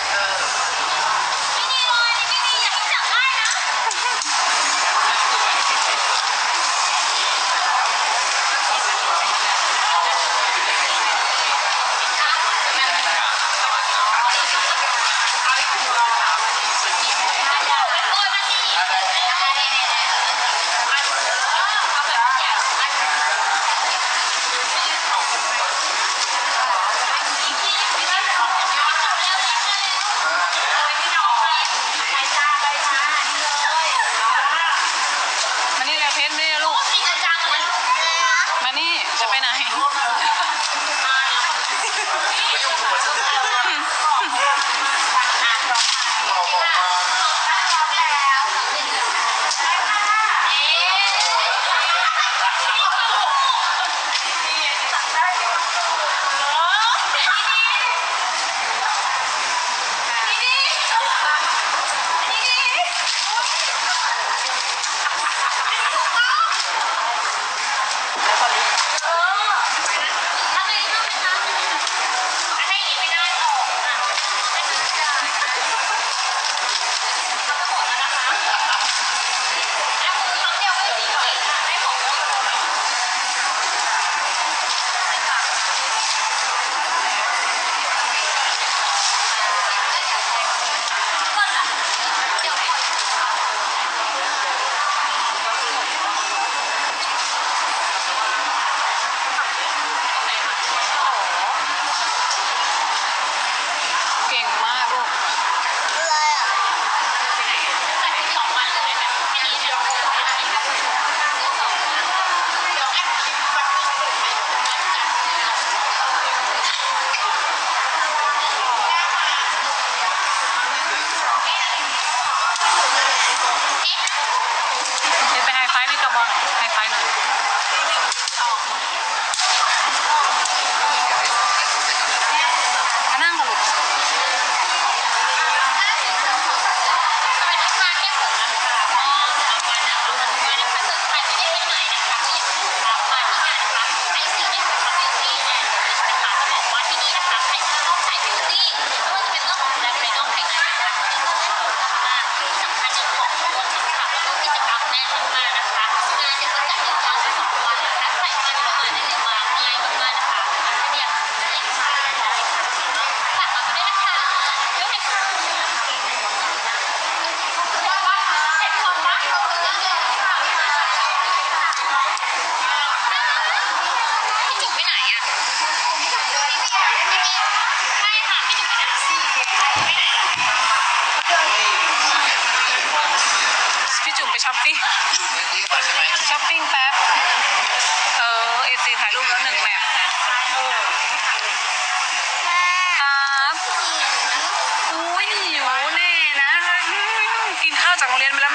check the ไห พี่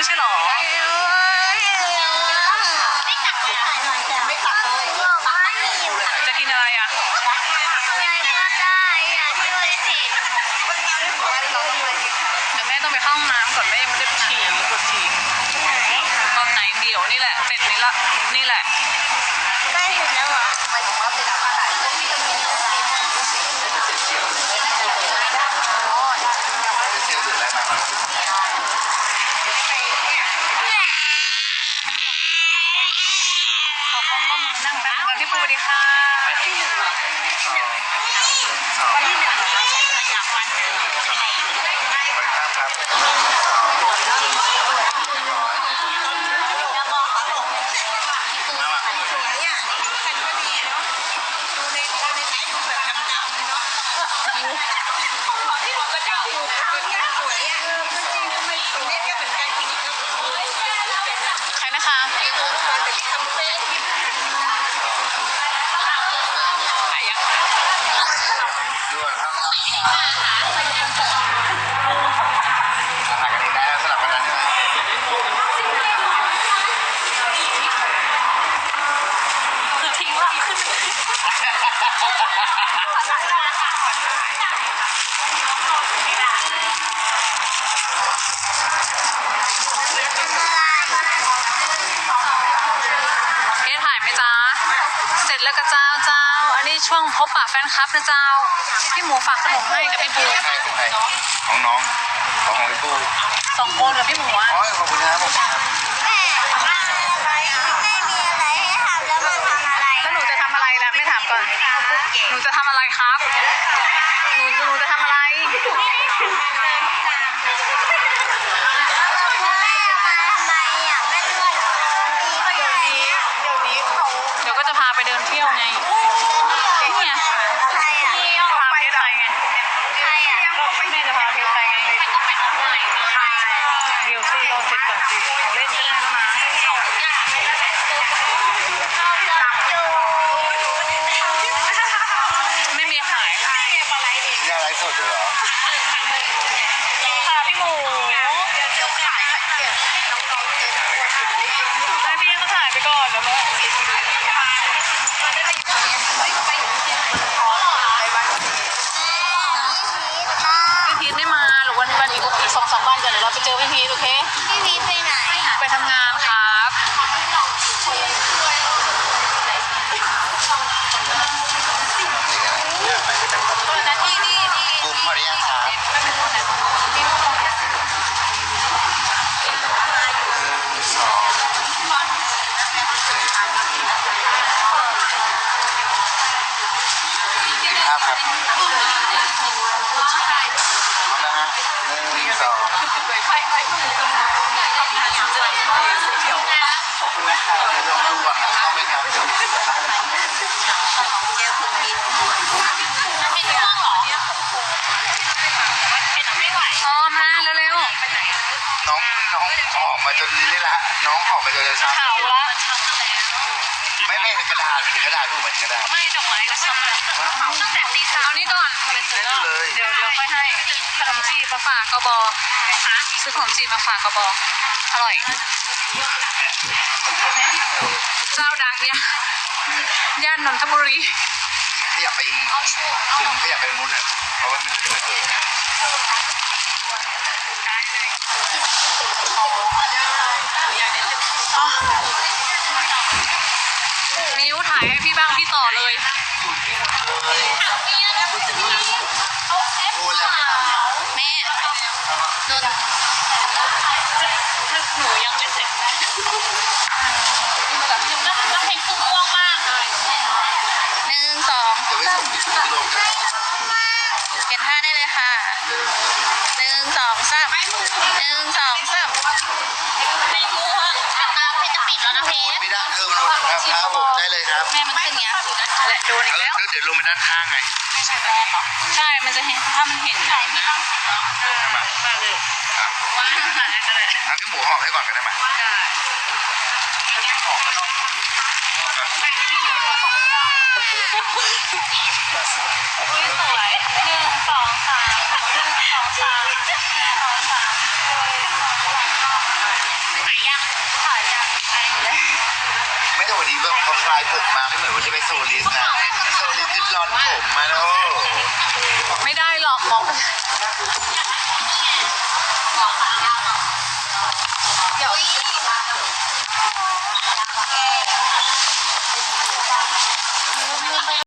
ไปแล้วไม่ใช่หรอ จะกินอะไรอะ เดี๋ยวแม่ต้องไปเข้าห้องน้ำก่อนแม่ยังไม่ได้ฉี่กดฉี่ตอนไหนเดี๋ยวนี่แหละ เสร็จนี่ละ นี่แหละขอ แป๊บนึงก่อนพี่ปูสวัสดีค่ะที่หนึ่งเหรอวันที่หนึ่งอยากวันหนึ่งใแล้วก็เจ้าเจ้า อันนี้ช่วงพบปะแฟนคลับนะเจ้า พี่หมูฝากขนมให้กับพี่ปูของน้องของของพี่ปูสองคนกับพี่หมูอะอ๋อขอบคุณนะครับผมแล้วหนูจะทำอะไรล่ะไม่ถามก่อน หนูจะทำอะไรครับ หนูหนูจะทำอะไร ก็ไม่แน่ะพาเทลไปไงเดี๋ยวซีโดนเซ็ตก่อนสิของเล่นก็ได้แล้ไม่มีขายค่ะนี่อะไรสดเลยเหรอค่ะพี่หมูให้พี่เขาถ่ายไปก่อนแล้เนาะ ไหนไปทำงานครับนาที่นี่นี่บูมขออนุญาตครับสองภาพครับพร้อมนะฮะหนึ่งสองขอบคุณนะครับลองดูก่อนนะเข้าไหมครับเจอคุณพีทเป็นง่วงเหรอเป็นไม่ไหว อ๋อมาเร็วน้องน้องออกมาจนนี่ละน้องออกมาจนๆช้าเข่าละไม่ไม่กระดาษถึงกระดาษพูดเหมือนกระดาษไม่ดอกไม้ก็ช้ำแล้วตั้งแต่ตีสามเอานี่ก่อน เล่นเลย เดี๋ยวเดี๋ยวค่อยให้ขนมจีบมาฝากกบ ซื้อขนมจีบมาฝากกบอร่อย เจ้าดังเนี่ยย่านนนทบุรีขยับไปอีกถึงขยับไปมุ้นอะเพราะว่ามันไม่เกิดอ๋อนิ้วถ่ายให้พี่บ้างพี่ต่อเลยโอ้แล้วแม่โดน หนูยังไม่เสร็จนะแล้วเพลงคือม่วงมากหนึ่งสองจะไม่ส่งลงนะเปลี่ยนท่าได้เลยค่ะหนึ่งสองสามหนึ่งสองสามเพลงม่วงตาเพชรจะปิดแล้วนะเพชรไม่ได้เออครับครับผมได้เลยครับแม่มันขึ้นเงี้ยนั่นแหละโดนอีกแล้วเดี๋ยวลงไปด้านข้างไง ไม่ใช่แบบนี้เหรอ ใช่ มันจะเห็นถ้ามันเห็น ว่าอะไรงั้นพี่หมูหอมให้ก่อนก็ได้ไหมได้อุ้ยสวยหนึ่งสองสามหนึ่งสองสามหนึ่งสองสามถ่ายยังถ่ายยังถ่ายเลยไม่แต่วันนี้แบบเขาคลายผมมาไม่เหมือนวันที่ไปโซลิสนะโซลิสคือรอนผมมาแล้วไม่ได้หรอกมอง Yo,